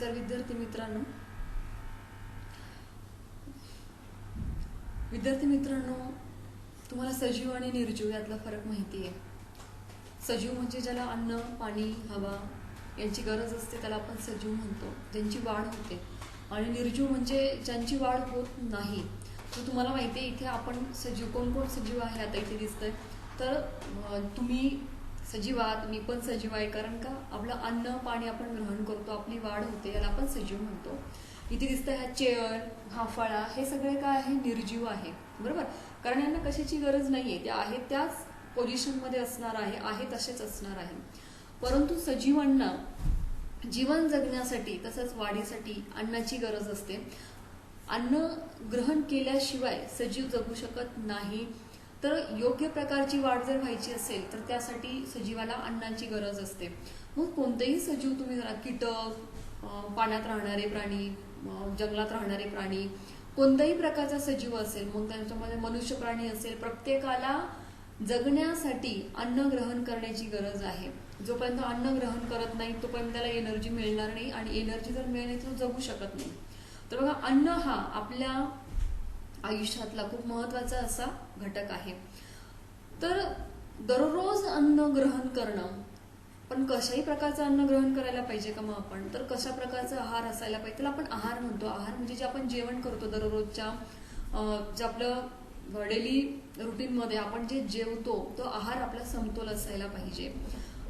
नमस्कार विद्यार्थी मित्रांनो. विद्यार्थी मित्रांनो तुम्हाला सजीव आणि निर्जीव यातला फरक माहिती आहे सजीव म्हणजे ज्याला अन्न पाणी हवा यांची गरज असते त्याला आपण सजीव म्हणतो ज्यांची वाढ होते. आणि निर्जीव म्हणजे ज्यांची वाढ होत नाही. तर तुम्हाला माहिती आहे इथे आपण सजीव कोण कोण सजीव आहे आता इथे दिसतंय. तर तुम्ही सजीव आहात मी पण सजीव आहे. कारण का आपलं अन्न पाणी आपण ग्रहण करतो आपली वाढ होते याला आपण सजीव म्हणतो. इथे दिसतं ह्या चेअर हा फळा हे सगळे काय आहे? निर्जीव आहे. बरोबर? कारण यांना कशाची गरज नाहीये. त्या आहेत त्याच पोझिशनमध्ये असणार आहे आहे तसेच असणार आहे. परंतु सजीवांना जीवन जगण्यासाठी तसंच वाढीसाठी अन्नाची गरज असते. अन्न ग्रहण केल्याशिवाय सजीव जगू शकत नाही. तर योग्य प्रकारची वाढ जर व्हायची असेल तर त्यासाठी सजीवाला अन्नाची गरज असते. मग कोणतेही सजीव तुम्ही जरा कीटक पाण्यात राहणारे प्राणी जंगलात राहणारे प्राणी कोणत्याही प्रकारचा सजीव असेल मग त्यांच्यामध्ये मनुष्य प्राणी असेल प्रत्येकाला जगण्यासाठी अन्न ग्रहण करण्याची गरज आहे. जोपर्यंत अन्न ग्रहण करत नाही तोपर्यंत त्याला एनर्जी मिळणार नाही आणि एनर्जी जर मिळाली तर तो जगू शकत नाही. तर बघा अन्न हा आपल्या आयुष्यातला खूप महत्त्वाचा असा घटक आहे. तर दररोज अन्न ग्रहण करणं पण कशाही प्रकारचं अन्न ग्रहण करायला पाहिजे का मग आपण? तर कशा प्रकारचा आहार असायला पाहिजे? त्याला आपण आहार म्हणतो. आहार म्हणजे जे आपण जेवण करतो दररोजच्या जे आपलं डेली रुटीनमध्ये आपण जे जेवतो तो आहार आपला समतोल असायला पाहिजे.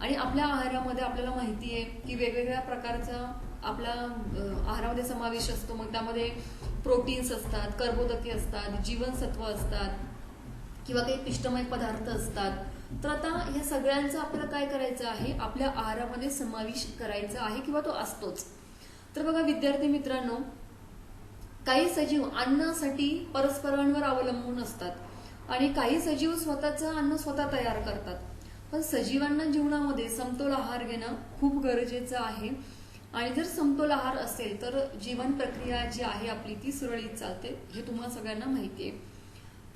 आणि आपल्या आहारामध्ये आपल्याला माहिती आहे की वेगवेगळ्या प्रकारचा आपला आहारामध्ये समावेश असतो. मग त्यामध्ये प्रोटीन्स असतात कर्बोदके असतात जीवनसत्व असतात किंवा काही पिष्टमय पदार्थ असतात. तर आता ह्या सगळ्यांचं आपल्याला काय करायचं आहे? आपल्या आहारामध्ये समावेश करायचा आहे किंवा तो असतोच. तर बघा विद्यार्थी मित्रांनो काही सजीव अन्नासाठी परस्परांवर अवलंबून असतात आणि काही सजीव स्वतःचं अन्न स्वतः तयार करतात. पण सजीवांना जीवनामध्ये समतोल आहार घेणं खूप गरजेचं आहे. आणि जर समतोल आहार असेल तर जीवन प्रक्रिया जी आहे आपली ती सुरळीत चालते हे तुम्हाला सगळ्यांना माहिती आहे.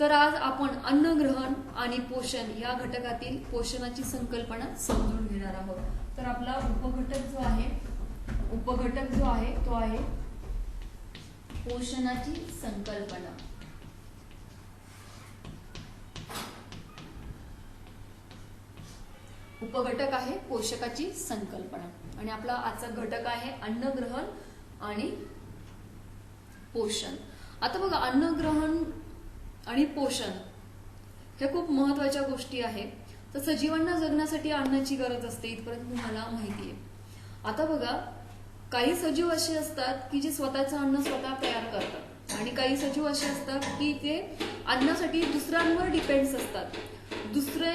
तर आज आपण अन्न ग्रहण आणि पोषण या घटकातील पोषणाची संकल्पना समजून घेणार आहोत. तर आपला उपघटक जो आहे उपघटक जो आहे तो आहे पोषणाची संकल्पना. उपघटक आहे पोषकाची संकल्पना. आणि आपला आजचा घटक आहे अन्नग्रहण आणि पोषण. आता बघा अन्नग्रहण आणि पोषण ह्या खूप महत्त्वाच्या गोष्टी आहेत. तर सजीवांना जगण्यासाठी अन्नाची गरज असते इथपर्यंत तुम्हाला माहिती आहे. आता बघा काही सजीव असे असतात की जे स्वतःचं अन्न स्वतः तयार करतात. आणि काही सजीव असे असतात की ते अन्नासाठी दुसऱ्यांवर डिपेंड्स असतात. दुसरे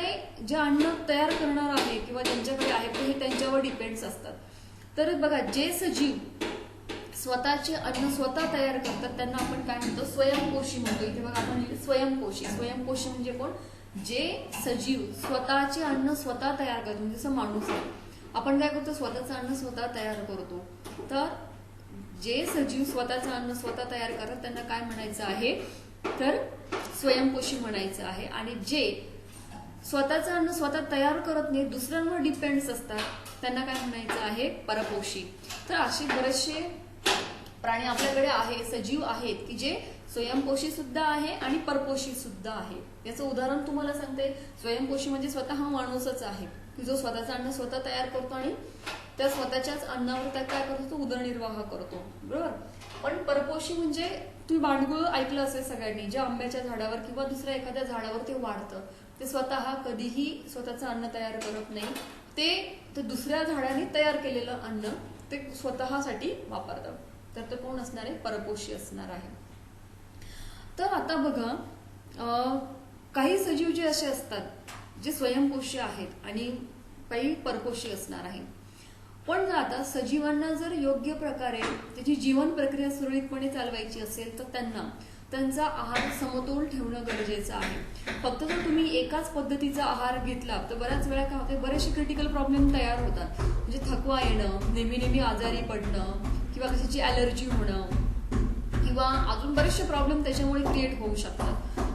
जे अन्न तयार करणार आहे किंवा ज्यांच्याकडे आहे ते हे त्यांच्यावर डिपेंड्स असतात. तर बघा जे सजीव स्वतःचे अन्न स्वतः तयार करतात त्यांना आपण काय म्हणतो? स्वयंपोषी म्हणतो. इथे बघा आपण स्वयंपोषी. स्वयंपोषी म्हणजे कोण? जे सजीव स्वतःचे अन्न स्वतः तयार करतो म्हणजे जसं माणूस आहे. आपण काय करतो? स्वतःचं अन्न स्वतः तयार करतो. तर जे सजीव स्वतःचं अन्न स्वतः तयार करतात त्यांना काय म्हणायचं आहे? तर स्वयंपोषी म्हणायचं आहे. आणि जे स्वतःचं अन्न स्वतः तयार करत नाही दुसऱ्यांवर डिपेंड्स असतात. त्यांना काय म्हणायचं आहे? परपोषी. तर असे बरेचसे प्राणी आपल्याकडे आहे सजीव आहेत की जे स्वयंपोषी सुद्धा आहे आणि परपोषी सुद्धा आहे. याचं उदाहरण तुम्हाला सांगते. स्वयंपोषी म्हणजे स्वतः हा माणूसच आहे की जो स्वतःचं अन्न स्वतः तयार करतो आणि त्या स्वतःच्याच अन्नावर त्या काय करतो? तो उदरनिर्वाह करतो. बरोबर? पण परपोषी म्हणजे तुम्ही बांडगुळ ऐकलं असेल सगळ्यांनी जे आंब्याच्या झाडावर किंवा दुसऱ्या एखाद्या झाडावर ते वाढतं. ते स्वतः कधीही स्वतःचं अन्न तयार करत नाही. ते ते दुसऱ्या झाडाने तयार केलेलं अन्न ते स्वतःसाठी वापरतं. तर ते कोण असणार आहे? परपोषी असणार आहे. तर आता बघा काही सजीव जे असे असतात जे स्वयंपोषी आहेत आणि काही परपोषी असणार आहे. पण जर आता सजीवांना जर योग्य प्रकारे त्याची जीवन प्रक्रिया सुरळीतपणे चालवायची असेल तर त्यांना त्यांचा आहार समतोल ठेवणं गरजेचं आहे. फक्त जर तुम्ही एकाच पद्धतीचा आहार घेतला तर बऱ्याच वेळा काय होते बरेचसे क्रिटिकल प्रॉब्लेम तयार होतात. म्हणजे थकवा येणं नेहमी नेहमी आजारी पडणं किंवा कशाची ॲलर्जी होणं किंवा अजून बरेचसे प्रॉब्लेम त्याच्यामुळे क्रिएट होऊ शकतात.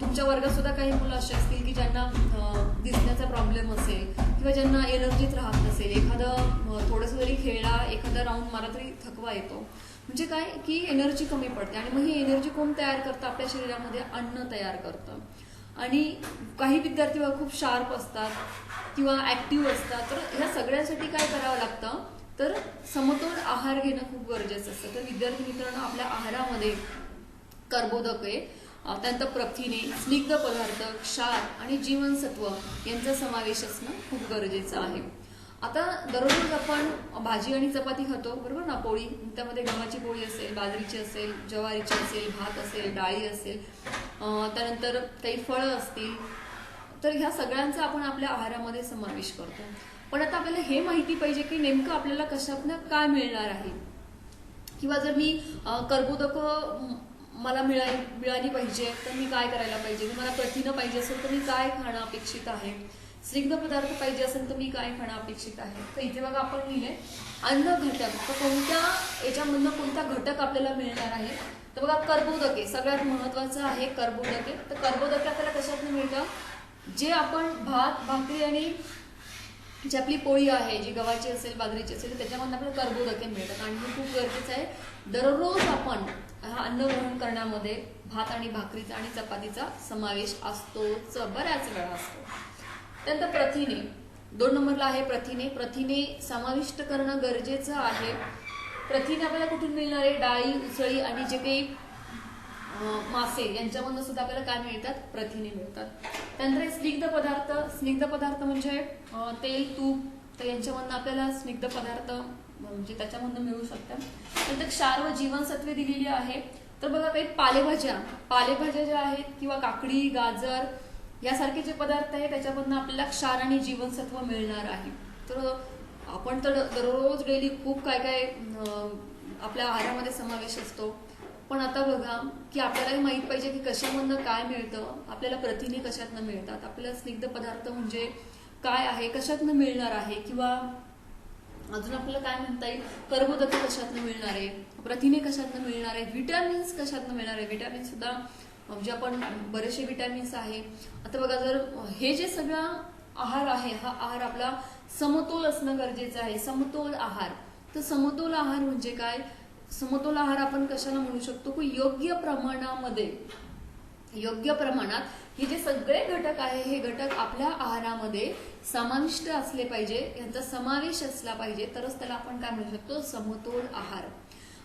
तुमच्या वर्गात सुद्धा काही मुलं अशी असतील की ज्यांना दिसण्याचा प्रॉब्लेम असेल किंवा ज्यांना एनर्जीत राहत नसेल एखादं थोडंसं जरी खेळला एखादा राऊंड मारा तरी थकवा येतो. म्हणजे काय? की एनर्जी कमी पडते आणि मग ही एनर्जी कोण तयार करतं? आपल्या शरीरामध्ये अन्न तयार करतं. आणि काही विद्यार्थी खूप शार्प असतात किंवा ॲक्टिव्ह असतात. तर ह्या सगळ्यांसाठी काय करावं लागतं? तर समतोल आहार घेणं खूप गरजेचं असतं. तर विद्यार्थी मित्रांनो आपल्या आहारामध्ये कर्बोदके त्यानंतर प्रथिने स्निग्ध पदार्थ क्षार आणि जीवनसत्व यांचा समावेश असणं खूप गरजेचं आहे. आता दररोज आपण भाजी आणि चपाती खातो बरोबर ना? पोळी त्यामध्ये गव्हाची पोळी असेल बाजरीची असेल ज्वारीची असेल भात असेल डाळी असेल त्यानंतर काही फळं असतील तर ह्या सगळ्यांचा आपण आपल्या आहारामध्ये समावेश करतो. पण आता आपल्याला हे माहिती पाहिजे की नेमकं आपल्याला कशातनं काय मिळणार आहे? किंवा जर मी कर्बोदक मला मिळाली मिळाली पाहिजे तर मी काय करायला पाहिजे? मला प्रथिनं पाहिजे असेल तर मी काय खाणं अपेक्षित आहे? स्निग्ध पदार्थ पाहिजे असेल तर मी काय खाणं अपेक्षित आहे? तर इथे बघा आपण लिहिले अन्न घटक. तर कोणत्या याच्यामधनं कोणता घटक आपल्याला मिळणार आहे? तर बघा कर्बोदके. सगळ्यात महत्वाचं आहे कर्बोदके. तर कर्बोदके आपल्याला कशातनं मिळतं? जे आपण भात भाकरी आणि जी आपली पोळी आहे जी गव्हाची असेल बाजरीची असेल त्याच्यामधून आपल्याला कर्बोदके मिळतात. आणि हे खूप गरजेचं आहे. दररोज आपण हा अन्न ग्रहण करण्यामध्ये भात आणि भाकरीचा आणि चपातीचा समावेश असतोच. बऱ्याच वेळा असतो. त्यानंतर प्रथिने. दोन नंबरला आहे प्रथिने. प्रथिने समाविष्ट करणं गरजेचं आहे. प्रथिने आपल्याला कुठून मिळणार आहे? डाळी उसळी आणि जे काही मासे यांच्यामधून सुद्धा आपल्याला काय मिळतात? प्रथिने मिळतात. त्यानंतर स्निग्ध पदार्थ स्निग्ध पदार्थ म्हणजे तेल तूप तर यांच्यामधनं आपल्याला स्निग्ध पदार्थ म्हणजे त्याच्यामधनं मिळू शकतात. नंतर क्षार व जीवनसत्वे दिलेली आहे. तर बघा काही पालेभाज्या. पालेभाज्या ज्या आहेत किंवा काकडी गाजर यासारखे जे पदार्थ आहेत त्याच्यामधनं आपल्याला क्षार आणि जीवनसत्व मिळणार आहे. तर आपण तर दररोज डेली खूप काय काय आपल्या आहारामध्ये समावेश असतो. पण आता बघा की आपल्यालाही माहीत पाहिजे की कशामधनं काय मिळतं आपल्याला प्रथिने कशातनं मिळतात आपल्याला स्निग्ध पदार्थ म्हणजे काय आहे कशातनं मिळणार आहे किंवा अजून आपल्याला काय म्हणता येईल कर्बोदके कशातनं मिळणार आहे प्रथिने कशातनं मिळणार आहे व्हिटॅमिन्स कशातनं मिळणार आहे विटॅमिन्स सुद्धा म्हणजे आपण बरेचसे व्हिटॅमिन्स आहे. आता बघा जर हे जे सगळा आहार आहे हा आहार आपला समतोल असणं गरजेचं आहे समतोल आहार. तर समतोल आहार म्हणजे काय? समतोल आहार आपण कशाला म्हणू शकतो? की योग्य प्रमाणामध्ये योग्य प्रमाणात हे जे सगळे घटक आहे हे घटक आपल्या आहारामध्ये समाविष्ट असले पाहिजे यांचा समावेश असला पाहिजे तरच त्याला आपण काय म्हणू शकतो? समतोल आहार.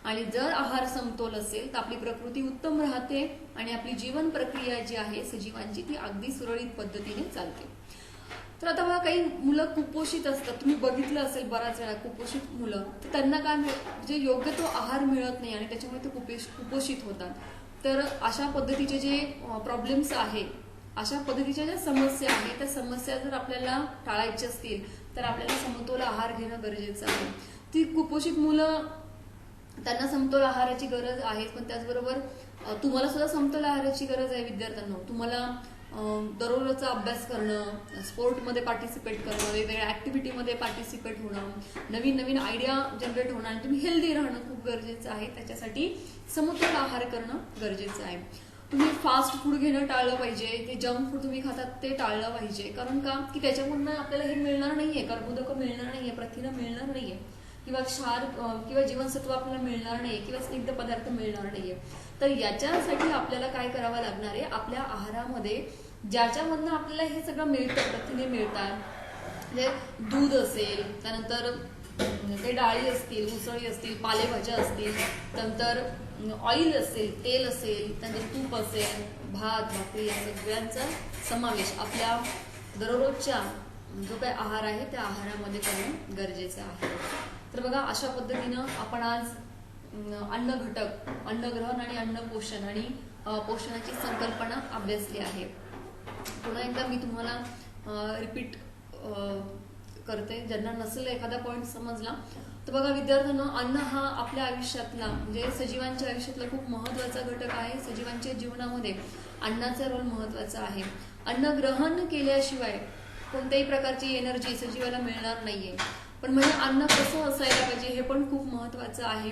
आणि जर आहार समतोल असेल तर आपली प्रकृती उत्तम राहते आणि आपली जीवन प्रक्रिया जी आहे सजीवांची ती अगदी सुरळीत पद्धतीने चालते. तर आता बघा काही मुलं कुपोषित असतात. तुम्ही बघितलं असेल बऱ्याच वेळा कुपोषित मुलं. तर त्यांना काय मिळ म्हणजे योग्य तो आहार मिळत नाही आणि त्याच्यामुळे ते कुपेश कुपोषित होतात. तर अशा पद्धतीचे जे प्रॉब्लेम्स आहे अशा पद्धतीच्या ज्या समस्या आहेत त्या समस्या जर आपल्याला टाळायच्या असतील तर आपल्याला समतोल आहार घेणं गरजेचं आहे. ती कुपोषित मुलं त्यांना समतोल आहाराची गरज आहे पण त्याचबरोबर तुम्हाला सुद्धा समतोल आहाराची गरज आहे विद्यार्थ्यांना. तुम्हाला दररोजचा अभ्यास करणं स्पोर्टमध्ये पार्टिसिपेट करणं वेगवेगळ्या ॲक्टिव्हिटीमध्ये पार्टिसिपेट होणं नवीन नवीन आयडिया जनरेट होणं आणि तुम्ही हेल्दी राहणं खूप गरजेचं आहे. त्याच्यासाठी समतोल आहार करणं गरजेचं आहे. तुम्ही फास्ट फूड घेणं टाळलं पाहिजे ते जंक फूड तुम्ही खातात ते टाळलं पाहिजे. कारण का? की त्याच्यामधनं आपल्याला हे मिळणार नाहीये कर्बोदक मिळणार नाहीये प्रथिनं मिळणार नाहीये. किंवा क्षार किंवा जीवनसत्व आपल्याला मिळणार नाही किंवा स्निग्ध पदार्थ मिळणार नाहीये. तर याच्यासाठी आपल्याला काय करावं लागणार आहे? आपल्या आहारामध्ये ज्याच्यामधनं आपल्याला हे सगळं मिळतं प्रथिने मिळतात म्हणजे दूध असेल त्यानंतर म्हणजे ते डाळी असतील उसळी असतील पालेभाज्या असतील नंतर ऑइल असेल तेल असेल त्यानंतर तूप असेल भात भाकरी या सगळ्यांचा समावेश आपल्या दररोजच्या जो काही आहार आहे त्या आहारामध्ये करणं गरजेचं आहे. तर बघा अशा पद्धतीनं आपण आज अन्न घटक अन्नग्रहण आणि अन्न पोषण आणि पोषणाची संकल्पना अभ्यासली आहे. पुन्हा एकदा मी तुम्हाला रिपीट करते. ज्यांना नसेल एखादा पॉईंट समजला तर बघा विद्यार्थ्यांना अन्न हा आपल्या आयुष्यातला म्हणजे सजीवांच्या आयुष्यातला खूप महत्त्वाचा घटक आहे. सजीवांच्या जीवनामध्ये अन्नाचा रोल महत्त्वाचा आहे. अन्न ग्रहण केल्याशिवाय कोणत्याही प्रकारची एनर्जी सजीवाला मिळणार नाहीये. पण म्हणजे अन्न कसं असायला पाहिजे हे पण खूप महत्वाचं आहे.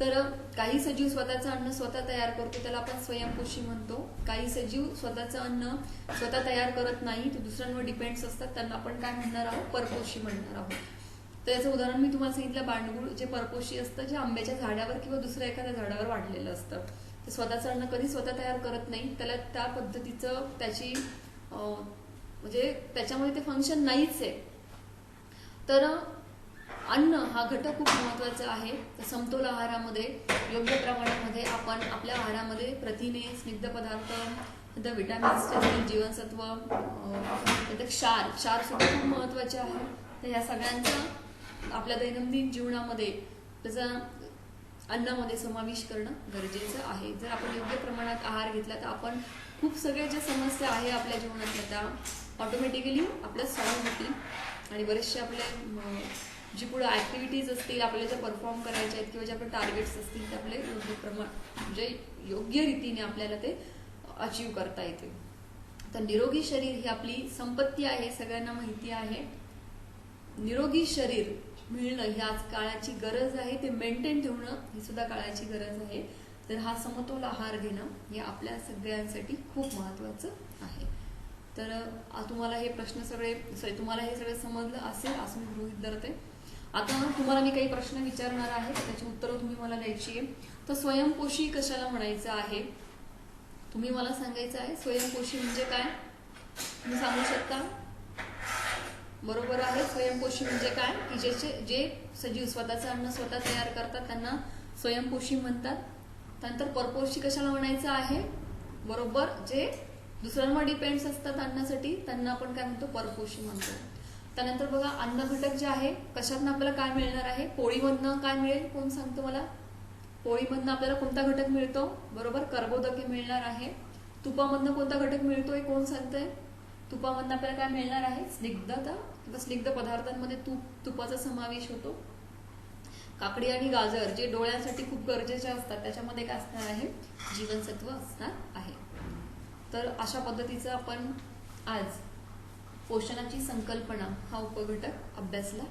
तर काही सजीव स्वतःचं अन्न स्वतः तयार करतो त्याला आपण स्वयंपोषी म्हणतो. काही सजीव स्वतःचं अन्न स्वतः तयार करत नाही ते दुसऱ्यांवर डिपेंड्स असतात. त्यांना आपण काय म्हणणार आहोत? परपोषी म्हणणार आहोत. तर याचं उदाहरण मी तुम्हाला सांगितलं बांडगुळ जे परपोषी असतं जे आंब्याच्या झाडावर किंवा दुसऱ्या एखाद्या झाडावर वाढलेलं असतं. ते स्वतःचं अन्न कधी स्वतः तयार करत नाही त्याला त्या पद्धतीचं त्याची म्हणजे त्याच्यामध्ये ते फंक्शन नाहीच आहे. तर अन्न हा घटक खूप महत्त्वाचा आहे. तर समतोल आहारामध्ये योग्य प्रमाणामध्ये आपण आपल्या आहारामध्ये प्रथिने स्निग्ध पदार्थ नंतर विटॅमिन्स असतील जीवनसत्व नंतर क्षार क्षार सुद्धा खूप महत्त्वाचे आहे. तर या सगळ्यांचा आपल्या दैनंदिन जीवनामध्ये त्याचा अन्नामध्ये समावेश करणं गरजेचं आहे. जर आपण योग्य प्रमाणात आहार घेतला तर आपण खूप सगळ्या ज्या समस्या आहे आपल्या जीवनातल्या त्या ऑटोमॅटिकली आपल्या सॉल्व्ह होतील आणि बरेचसे आपले जी पुढे ॲक्टिव्हिटीज असतील आपल्याला ज्या परफॉर्म करायच्या आहेत किंवा जे आपले टार्गेट्स असतील ते आपले योग्य प्रमाण म्हणजे योग्य रीतीने आपल्याला ते अचीव करता येते तर निरोगी शरीर ही आपली संपत्ती आहे सगळ्यांना माहिती आहे. निरोगी शरीर मिळणं ही आज काळाची गरज आहे ते मेंटेन ठेवणं ही सुद्धा काळाची गरज आहे. तर हा समतोल आहार घेणं हे आपल्या सगळ्यांसाठी खूप महत्वाचं आहे. तर तुम्हाला हे प्रश्न सगळे तुम्हाला हे सगळं समजलं असेल असं मी गृहित धरते. आता तुम्हाला मी काही प्रश्न विचारणार आहे त्याची उत्तरं तुम्ही मला द्यायची आहे तर स्वयंपोषी कशाला म्हणायचं आहे? तुम्ही मला सांगायचं आहे स्वयंपोषी म्हणजे काय? तुम्ही सांगू शकता? बरोबर आहे स्वयंपोषी म्हणजे काय? की ज्याचे जे सजीव स्वतःचं अन्न स्वतः तयार करतात त्यांना स्वयंपोषी म्हणतात. त्यानंतर परपोषी कशाला म्हणायचं आहे? बरोबर जे दुसऱ्यांवर डिपेंड्स असतात अन्नासाठी त्यांना आपण काय म्हणतो? परपोषी म्हणतो. त्यानंतर बघा अन्न घटक जे आहे कशातनं आपल्याला काय मिळणार आहे? पोळीमधनं काय मिळेल? कोण सांगतो मला? पोळीमधनं आपल्याला कोणता घटक मिळतो? बरोबर कर्बोदके मिळणार आहे. तुपामधनं कोणता घटक मिळतोय? कोण सांगतंय? तुपामधनं आपल्याला काय मिळणार आहे? स्निग्धता. किंवा स्निग्ध पदार्थांमध्ये तूप तुपाचा समावेश होतो. काकडी आणि गाजर जे डोळ्यांसाठी खूप गरजेचे असतात त्याच्यामध्ये काय असणार आहे? जीवनसत्व असणार आहे. तर अशा पद्धतीचं आपण आज पोषणाची संकल्पना हा उपघटक अभ्यासला